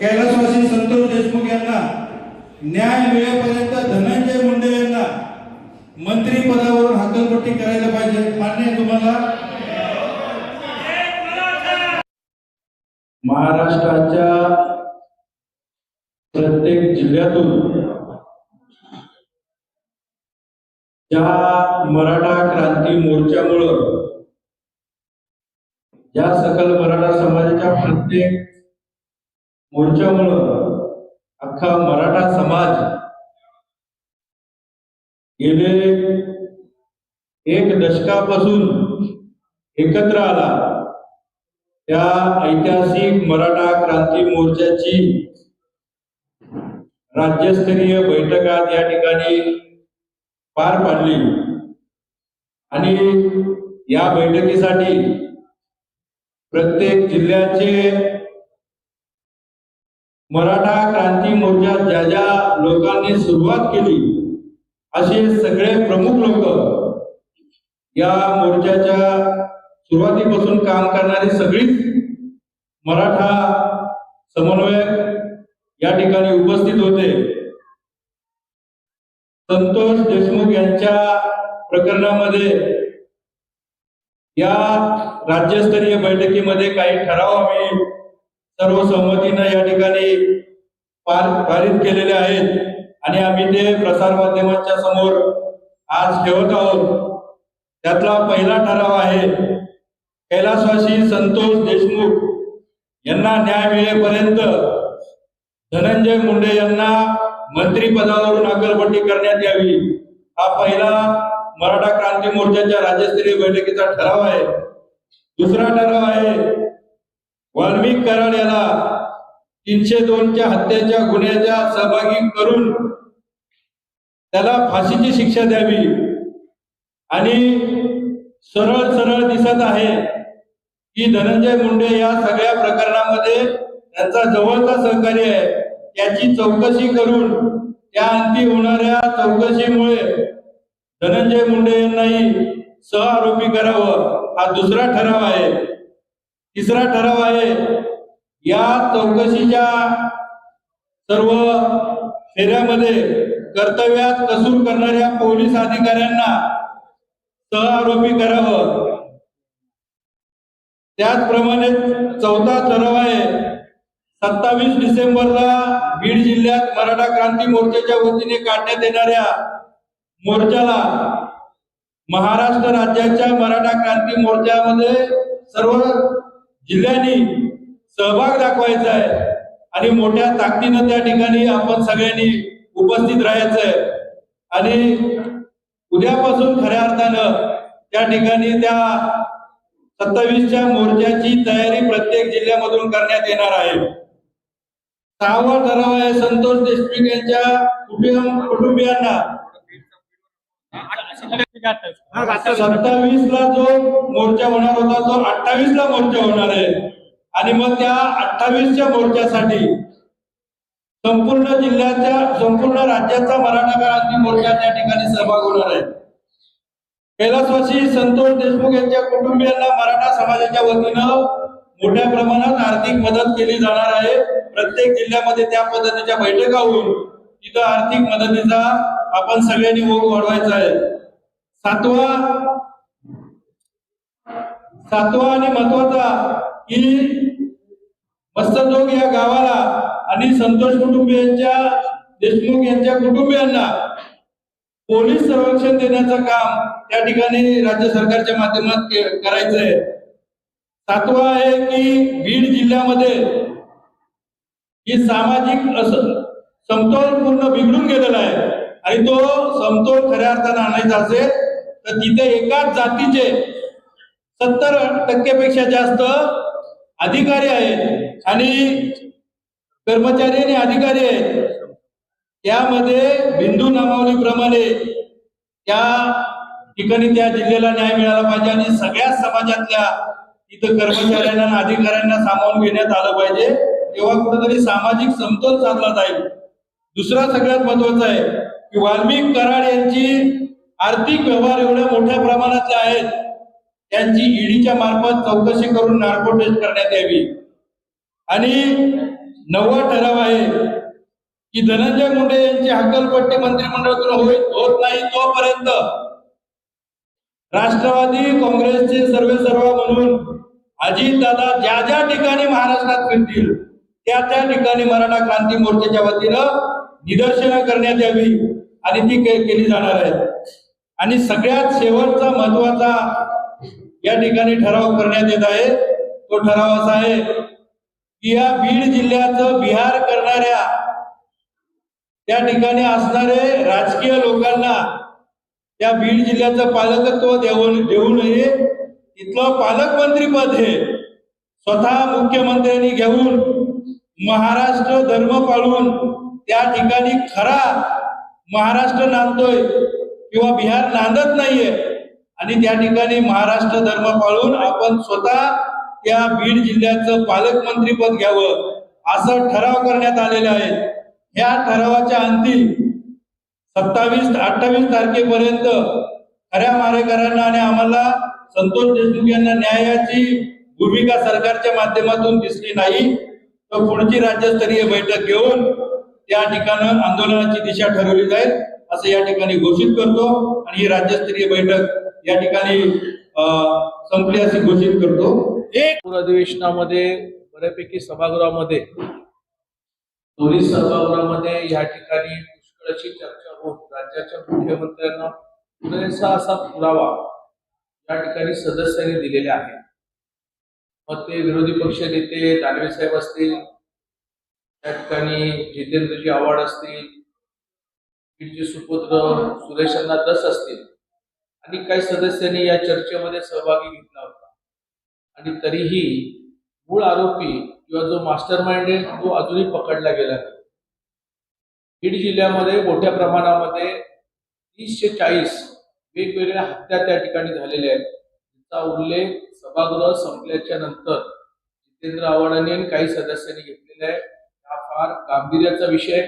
कैलासवासी संतोष देशमुख यांना न्याय मिळेपर्यंत धनंजय मुंडे यांना मंत्री पदावरून हकलपट्टी करायला पाहिजे. मान्य आहे तुम्हाला? महाराष्ट्राच्या प्रत्येक जिल्ह्यातून ज्या मराठा क्रांती मोर्चामुळं या सकल मराठा समाजाच्या प्रत्येक मोर्चामुळं अख्खा मराठा समाज गेले एक दशकापासून एकत्र आला. त्या ऐतिहासिक मराठा क्रांती मोर्चाची राज्यस्तरीय बैठकात या ठिकाणी पार पाडली. आणि या बैठकीसाठी प्रत्येक जिल्ह्याचे मराठा क्रांती मोर्चा ज्या ज्या लोकांनी सुरुवात केली असे सगळे प्रमुख लोक या मोर्चाच्या सुरुवातीपासून काम करणारी सगळीच मराठा समन्वयक या ठिकाणी उपस्थित होते. संतोष देशमुख यांच्या प्रकरणामध्ये या राज्यस्तरीय बैठकीमध्ये काही ठराव आम्ही सर्वसंमतीनं या ठिकाणी पार पारित केलेले आहेत. आणि आम्ही ते प्रसार माध्यमांच्या समोर आज ठेवत आहोत. त्यातला पहिला ठराव आहे कैलासवासी संतोष देशमुख यांना न्याय मिळेपर्यंत धनंजय मुंडे यांना मंत्रिपदावरून अकलपट्टी करण्यात यावी. हा पहिला मराठा क्रांती मोर्चाच्या राज्यस्तरीय बैठकीचा ठराव आहे. दुसरा ठराव आहे वाल्मिक कराड याला तीनशे दोनच्या हत्येच्या गुन्ह्याच्या सहभागी करून त्याला फाशीची शिक्षा द्यावी. आणि सरळ सरळ दिसत आहे की धनंजय मुंडे या सगळ्या प्रकरणामध्ये त्यांचा जवळचा सहकारी आहे. त्याची चौकशी करून त्या अंती होणाऱ्या चौकशीमुळे धनंजय मुंडे यांनाही सह आरोपी करावं हा दुसरा ठराव आहे. तिसरा ठराव आहे या चौकशीच्या सर्व फेऱ्यामध्ये कर्तव्यात कसूर करणाऱ्या पोलीस अधिकाऱ्यांना सह आरोपी करावं. त्याचप्रमाणे चौथा ठराव आहे सत्तावीस डिसेंबरला बीड जिल्ह्यात मराठा क्रांती मोर्चाच्या वतीने काढण्यात येणाऱ्या मोर्चाला महाराष्ट्र राज्याच्या मराठा क्रांती मोर्चामध्ये सर्व जिल्ह्यांनी सहभाग दाखवायचा आहे. आणि मोठ्या ताकदीनं त्या ठिकाणी आपण सगळ्यांनी उपस्थित राहायचं आहे. आणि उद्यापासून खऱ्या अर्थानं त्या ठिकाणी त्या सत्तावीसच्या मोर्चाची तयारी प्रत्येक जिल्ह्यामधून करण्यात येणार आहे. सहावा ठराव आहे संतोष देशमुख यांच्या कुटुंबियांना सत्तावीस ला जो मोर्चा होणार होता तो अठ्ठावीस ला मोर्चा होणार आहे. आणि मग त्या अठ्ठावीसच्या मोर्चासाठी संपूर्ण जिल्ह्याच्या संपूर्ण राज्याचा मराठा क्रांती मोर्चा त्या ठिकाणी सहभाग होणार आहे. कैलासवासी संतोष देशमुख यांच्या कुटुंबियांना मराठा समाजाच्या वतीनं मोठ्या प्रमाणात आर्थिक मदत केली जाणार आहे. प्रत्येक जिल्ह्यामध्ये त्या पद्धतीच्या बैठका होऊन तिथं आर्थिक मदतीचा आपण सगळ्यांनी ओघ वाढवायचा आहे. सातवा सातवा आणि महत्त्वाचा की मस्तजोग या गावाला आणि संतोष कुटुंबियांच्या देशमुख यांच्या कुटुंबियांना पोलीस संरक्षण देण्याचं काम त्या ठिकाणी राज्य सरकारच्या माध्यमात करायचं आहे. सातवा आहे की बीड जिल्ह्यामध्ये ही सामाजिक असं समतोल पूर्ण बिघडून गेलेला आहे. आणि तो समतोल खऱ्या अर्थानं आणायचा असेल तर तिथे एकाच जातीचे सत्तर टक्केपेक्षा जास्त अधिकारी आहेत आणि कर्मचारी आणि अधिकारी आहेत. त्यामध्ये बिंदू नामावलीप्रमाणे त्या ठिकाणी त्या जिल्ह्याला न्याय मिळाला पाहिजे आणि सगळ्या समाजातल्या इथं कर्मचाऱ्यांना आणि अधिकाऱ्यांना सामावून घेण्यात आलं पाहिजे. तेव्हा कुठेतरी सामाजिक समतोल साधला जाईल. दुसरा सगळ्यात महत्त्वाचा आहे की वाल्मिक कराड यांची आर्थिक व्यवहार एवढ्या मोठ्या प्रमाणातले आहेत त्यांची ईडीच्या मार्फत चौकशी करून नार्को टेस्ट करण्यात यावी. आणि नववा ठराव आहे की धनंजय मुंडे यांची हकलपट्टी मंत्रिमंडळातून होई- होत नाही तोपर्यंत राष्ट्रवादी काँग्रेसचे सर्वे सर्व म्हणून अजितदादा ज्या ज्या ठिकाणी महाराष्ट्रात फिरतील त्या त्या ठिकाणी मराठा क्रांती मोर्चाच्या वतीनं निदर्शनं करण्यात यावी आणि ती केली जाणार आहे आणि सगळ्यात शेवटचा महत्त्वाचा या ठिकाणी ठराव करण्यात येत आहे. तो ठराव असा आहे की या बीड जिल्ह्याचं बिहार करणाऱ्या त्या ठिकाणी असणारे राजकीय लोकांना त्या बीड जिल्ह्याचं पालकत्व देऊन देऊ नये. इथलं पालकमंत्री पद हे स्वतः मुख्यमंत्र्यांनी घेऊन महाराष्ट्र धर्म पाळून त्या ठिकाणी खरा महाराष्ट्र नांदतोय किंवा बिहार नांदत नाहीये आणि त्या ठिकाणी महाराष्ट्र धर्म पाळून आपण स्वतः त्या बीड जिल्ह्याचं पालकमंत्री पद घ्यावं असं ठराव करण्यात आलेला आहे. ह्या ठरावाच्या अंती सत्तावीस अठ्ठावीस तारखेपर्यंत खऱ्या मारेकरांना आणि आम्हाला संतोष देशमुख यांना न्यायाची भूमिका सरकारच्या माध्यमातून दिसली नाही तर पुढची राज्यस्तरीय बैठक घेऊन त्या ठिकाणं आंदोलनाची दिशा ठरवली जाईल असं या ठिकाणी घोषित करतो. आणि ही राज्यस्तरीय बैठक या ठिकाणी संपली असे घोषित करतो. एक अधिवेशनामध्ये बऱ्यापैकी सभागृहामध्ये दोन्ही सभागृहामध्ये या ठिकाणी पुष्कळशी चर्चा होऊन राज्याच्या मुख्यमंत्र्यांना पुरेसा असा पुरावा या ठिकाणी सदस्यांनी दिलेला आहे. मग ते विरोधी पक्ष नेते दानवे साहेब असतील त्या ठिकाणी जितेंद्रजी आव्हाड असतील तिचे सुपुत्र सुरेशांना दस असतील. आणि काही सदस्यांनी या चर्चेमध्ये सहभागी घेतला होता. आणि तरीही मूळ आरोपी किंवा जो मास्टर माइंड आहे तो अजूनही पकडला गेला नाही. बीड जिल्ह्यामध्ये मोठ्या प्रमाणामध्ये तीसशे चाळीस वेगवेगळ्या हत्या त्या ठिकाणी झालेल्या आहेत. त्याचा उल्लेख सभागृह संपल्याच्या नंतर जितेंद्र आव्हाडांनी आणि काही सदस्यांनी घेतलेला आहे. फार गांभीर्याचा विषय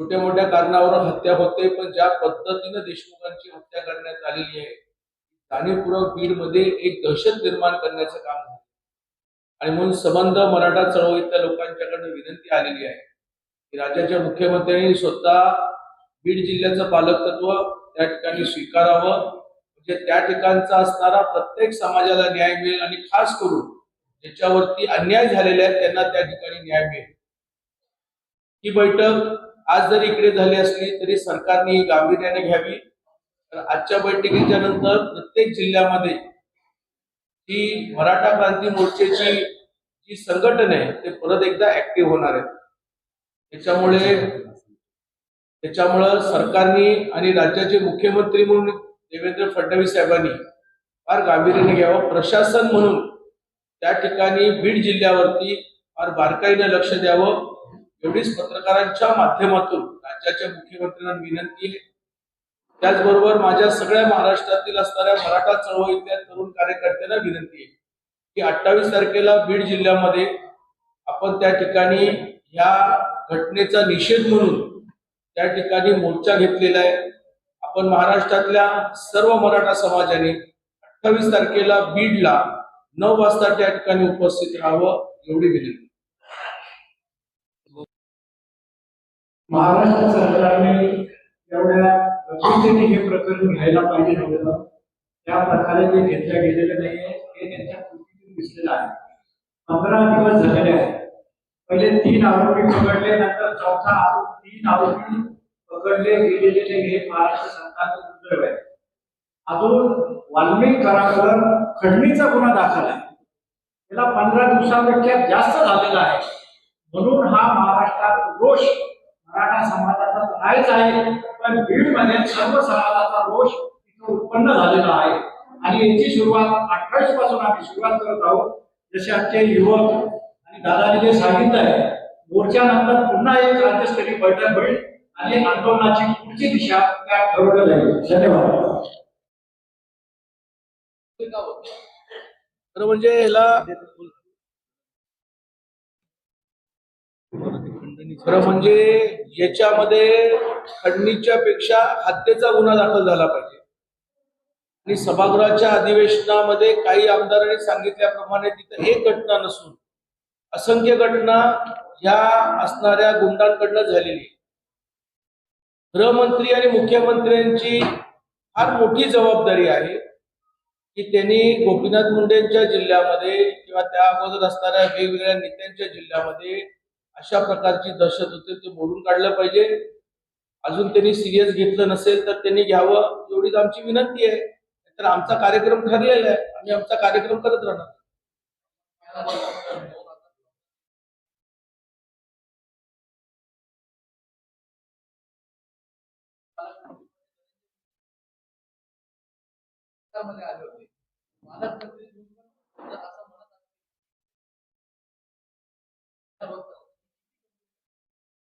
छोट्या मोठ्या कारणावर हत्या होते पण ज्या पद्धतीनं देशमुखांची हत्या करण्यात आलेली आहे जाणीवपूर्वक बीडमध्ये एक दहशत निर्माण करण्याचं काम झालं. आणि म्हणून संबंध मराठा चळवळीतल्या लोकांच्याकडनं विनंती आलेली आहे की राज्याच्या मुख्यमंत्र्यांनी स्वतः बीड जिल्ह्याचं पालकत्व त्या ठिकाणी स्वीकारावं. म्हणजे त्या ठिकाणचा असणारा प्रत्येक समाजाला न्याय मिळेल आणि खास करून ज्याच्यावरती अन्याय झालेले आहेत त्यांना त्या ठिकाणी न्याय मिळेल. ही बैठक आज जरी इकडे झाली असली तरी सरकारने ही गांभीर्याने घ्यावी. तर आजच्या बैठकीच्या नंतर प्रत्येक जिल्ह्यामध्ये ही मराठा क्रांती मोर्चेची जी संघटन आहे ते परत एकदा ऍक्टिव्ह होणार आहे त्याच्यामुळे त्याच्यामुळं सरकारने आणि राज्याचे मुख्यमंत्री म्हणून देवेंद्र फडणवीस साहेबांनी फार गांभीर्याने घ्यावं. प्रशासन म्हणून त्या ठिकाणी बीड जिल्ह्यावरती फार बारकाईने लक्ष द्यावं. एवढीच पत्रकारांच्या माध्यमातून राज्याच्या मुख्यमंत्र्यांना विनंती आहे. त्याचबरोबर माझ्या सगळ्या महाराष्ट्रातील असणाऱ्या मराठा चळवळीतल्या तरुण कार्यकर्त्यांना विनंती आहे की अठ्ठावीस तारखेला बीड जिल्ह्यामध्ये आपण त्या ठिकाणी ह्या घटनेचा निषेध म्हणून त्या ठिकाणी मोर्चा घेतलेला आहे. आपण महाराष्ट्रातल्या सर्व मराठा समाजाने अठ्ठावीस तारखेला बीडला नऊ वाजता त्या ठिकाणी उपस्थित राहावं एवढी विनंती. महाराष्ट्र सरकारने एवढ्या गंभीरतेने हे प्रकरण घ्यायला पाहिजे नव्हतं त्या प्रकारे ते घेतल्या गेलेलं नाहीये. हे त्यांच्या कृतीतून दिसलेलं आहे. पंधरा दिवस झालेले आहेत. पहिले तीन आरोपी पकडले नंतर चौथा तीन आरोपी पकडले गेलेले नाही हे महाराष्ट्र सरकारचं दुर्दैव आहे. अजून वाल्मिक करावर खंडणीचा गुन्हा दाखल आहे. त्याला पंधरा दिवसापेक्षा जास्त झालेला आहे. म्हणून हा महाराष्ट्रात रोष मराठा समाजाचा तर आहेच आहे पण बीडमध्ये सर्व समाजाचा रोष इथं उत्पन्न झालेला आहे. आणि याची सुरुवात अठ्ठावीसपासून आम्ही सुरुवात करत आहोत. जसे आमचे युवक आणि दादाने जे सांगितलं आहे मोर्चानंतर पुन्हा एक राज्यस्तरीय बैठक होईल आणि आंदोलनाची पुढची दिशा त्या ठरवल्या जाईल धन्यवाद. खरं म्हणजे याला खरं म्हणजे याच्यामध्ये खंडणीच्या पेक्षा हत्येचा गुन्हा दाखल झाला पाहिजे. आणि सभागृहाच्या अधिवेशनामध्ये काही आमदारांनी सांगितल्याप्रमाणे तिथं हे घटना नसून असंख्य घटना ह्या असणाऱ्या गुंडांकडनं झालेली. गृहमंत्री आणि मुख्यमंत्र्यांची फार मोठी जबाबदारी आहे की त्यांनी गोपीनाथ मुंडेंच्या जिल्ह्यामध्ये किंवा त्या अगोदर असणाऱ्या वेगवेगळ्या नेत्यांच्या जिल्ह्यामध्ये अशा प्रकारची दहशत होते ते मोडून काढलं पाहिजे. अजून त्यांनी सिरियस घेतलं नसेल तर त्यांनी घ्यावं एवढीच आमची विनंती आहे. तर आमचा कार्यक्रम ठरलेला आहे. आम्ही आमचा कार्यक्रम करत राहणार.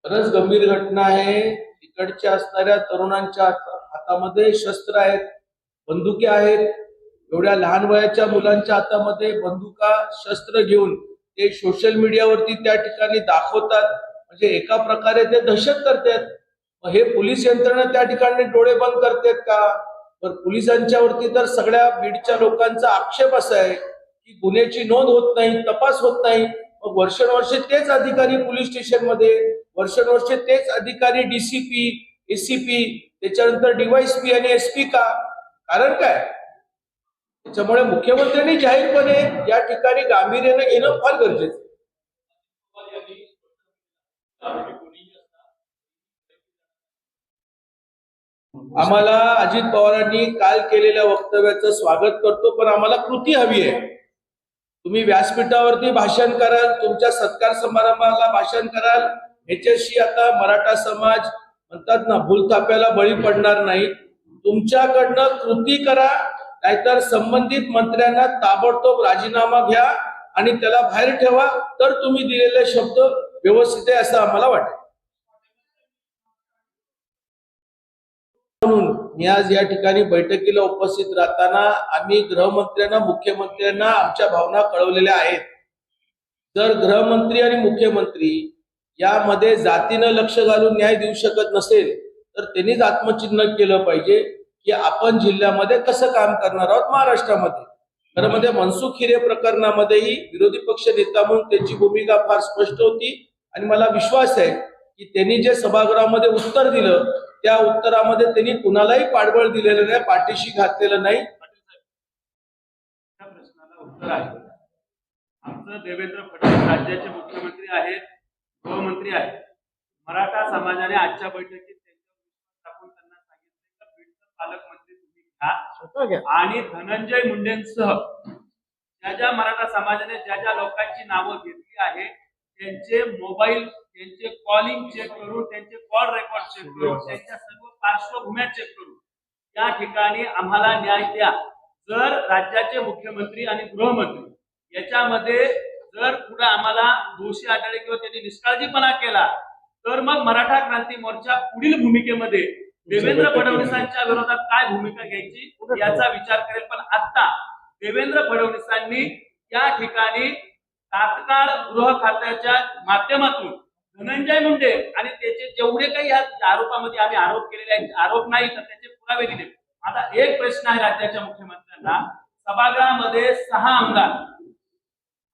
खरंच गंभीर घटना आहे. तिकडच्या असणाऱ्या तरुणांच्या हातामध्ये शस्त्र आहेत बंदुके आहेत. एवढ्या लहान वयाच्या मुलांच्या हातामध्ये बंदुका शस्त्र घेऊन ते सोशल मीडियावरती त्या ठिकाणी दाखवतात. म्हणजे एका प्रकारे ते दहशत करतात. मग हे पोलीस यंत्रणा त्या ठिकाणी डोळे बंद करतात का? तर पोलिसांच्यावरती तर सगळ्या बीडच्या लोकांचा आक्षेप असा आहे की गुन्ह्याची नोंद होत नाही तपास होत नाही. मग वर्षानुवर्षे तेच अधिकारी पोलीस स्टेशनमध्ये वर्षानुवर्षे तेच अधिकारी डीसीपी एसीपी त्याच्यानंतर डीवायसपी आणि एसपी का? कारण काय? त्याच्यामुळे मुख्यमंत्र्यांनी जाहीरपणे या ठिकाणी गांभीर्याने घेणं फार गरजेचं आम्हाला अजित पवारांनी काल केलेल्या वक्तव्याचं स्वागत करतो पण आम्हाला कृती हवी आहे. तुम्ही व्यासपीठावरती भाषण कराल तुमच्या सत्कार समारंभाला भाषण कराल ह्याच्याशी आता मराठा समाज म्हणतात ना भूलथाप्याला बळी पडणार नाही. तुमच्याकडनं कृती करा नाहीतर संबंधित मंत्र्यांना ताबडतोब राजीनामा घ्या आणि त्याला बाहेर ठेवा. तर तुम्ही दिलेले शब्द व्यवस्थित आहे असं आम्हाला वाटेल. म्हणून मी आज या ठिकाणी बैठकीला उपस्थित राहताना आम्ही गृहमंत्र्यांना मुख्यमंत्र्यांना आमच्या भावना कळवलेल्या आहेत. जर गृहमंत्री आणि मुख्यमंत्री यामध्ये जातीनं लक्ष घालून न्याय देऊ शकत नसेल तर त्यांनीच आत्मचिन्ह केलं पाहिजे की आपण जिल्ह्यामध्ये कसं काम करणार आहोत महाराष्ट्रामध्ये. खरं म्हणजे मनसुख हिरे प्रकरणामध्येही विरोधी पक्ष नेता म्हणून त्यांची भूमिका फार स्पष्ट होती. आणि मला विश्वास आहे की त्यांनी जे सभागृहामध्ये उत्तर दिलं त्या उत्तरामध्ये त्यांनी कुणालाही पाठबळ दिलेलं नाही पाठीशी घातलेलं नाही. प्रश्नाला उत्तर आहे. आमचं देवेंद्र फडणवीस राज्याचे मुख्यमंत्री आहेत. गृहमंत्री आहेत. मराठा समाजाने आजच्या बैठकीत टाकून त्यांना सांगितले का बीडचं पालकमंत्री तुम्ही घ्या. आणि धनंजय मुंडेंसह ज्या ज्या मराठा समाजाने ज्या ज्या लोकांची नावं घेतली आहे त्यांचे मोबाईल त्यांचे कॉलिंग चेक करून त्यांचे कॉल रेकॉर्ड चेक करून त्यांच्या सर्व पार्श्वभूम्या चेक करून या ठिकाणी आम्हाला न्याय द्या. जर राज्याचे मुख्यमंत्री आणि गृहमंत्री याच्यामध्ये जर पुढे आम्हाला दोषी आढळले किंवा त्यांनी निष्काळजीपणा केला तर मग मराठा क्रांती मोर्चा पुढील भूमिकेमध्ये देवेंद्र फडणवीसांच्या विरोधात काय भूमिका घ्यायची याचा विचार करेल. पण आता देवेंद्र फडणवीसांनी या ठिकाणी तात्काळ गृह खात्याच्या माध्यमातून धनंजय मुंडे आणि त्याचे जेवढे काही या आरोपामध्ये आम्ही आरोप केलेले आहेत आरोप नाही तर त्याचे पुरावे दिले. आता एक प्रश्न आहे राज्याच्या मुख्यमंत्र्यांना. सभागृहामध्ये सहा आमदार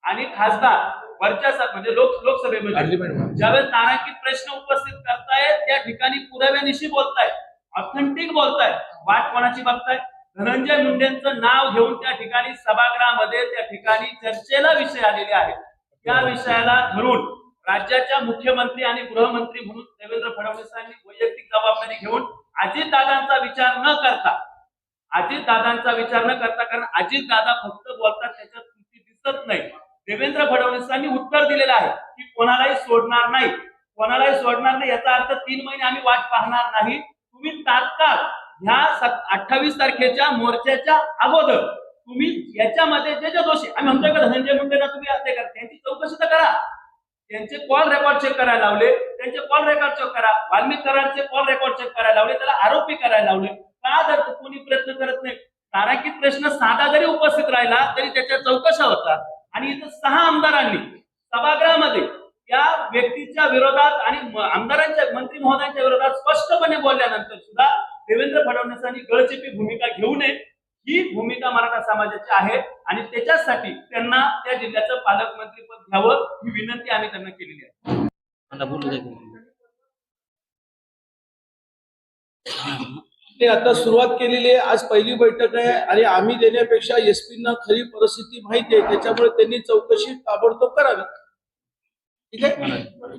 आणि खासदार वरच्या म्हणजे लोक लोकसभेमध्ये. ज्यावेळेस तारांकित प्रश्न उपस्थित करतायत त्या ठिकाणी पुराव्यानिशी बोलतायत ऑथेंटिक बोलतायत. वाट कोणाची बघताय धनंजय मुंडेंचं नाव घेऊन त्या ठिकाणी सभागृहामध्ये त्या ठिकाणी चर्चेला विषय आलेले आहेत. त्या विषयाला धरून राज्याच्या मुख्यमंत्री आणि गृहमंत्री म्हणून देवेंद्र फडणवीसांनी वैयक्तिक जबाबदारी घेऊन अजितदादांचा विचार न करता अजितदादांचा विचार न करता कारण अजितदादा फक्त बोलतात त्याच्यात कृती दिसत नाही. देवेंद्र फडणवीसांनी उत्तर दिलेलं आहे की कोणालाही सोडणार नाही. कोणालाही सोडणार नाही याचा अर्थ तीन महिने आम्ही वाट पाहणार नाही. तुम्ही तात्काळ ह्या अठ्ठावीस तारखेच्या मोर्चाच्या अगोदर तुम्ही याच्यामध्ये जे जे दोषी आम्ही म्हणतोय का धनंजय मुंडेला तुम्ही असते करा त्यांची चौकशी तर करा. त्यांचे कॉल रेकॉर्ड चेक करायला लावले त्यांचे कॉल रेकॉर्ड चेक करा. वाल्मिक कराडचे कॉल रेकॉर्ड चेक करायला लावले त्याला आरोपी करायला लावले. का जर कोणी प्रयत्न करत नाही? तारांकित प्रश्न साधा जरी उपस्थित राहिला तरी त्याच्या चौकशा होतात. आणि इथं सहा आमदारांनी सभागृहामध्ये या व्यक्तीच्या विरोधात आणि आमदारांच्या मंत्री महोदयांच्या विरोधात स्पष्टपणे बोलल्यानंतर सुद्धा देवेंद्र फडणवीसांनी गळचेपी भूमिका घेऊ नये. ही भूमिका मराठा समाजाची आहे आणि त्याच्यासाठी त्यांना त्या जिल्ह्याचं पालकमंत्री पद घ्यावं ही विनंती आम्ही त्यांना केलेली आहे. ते आता सुरुवात केलेली आहे. आज पहिली बैठक आहे आणि आम्ही देण्यापेक्षा एसपींना खरी परिस्थिती माहिती आहे. त्याच्यामुळे त्यांनी चौकशी ताबडतोब करावी. ठीक आहे?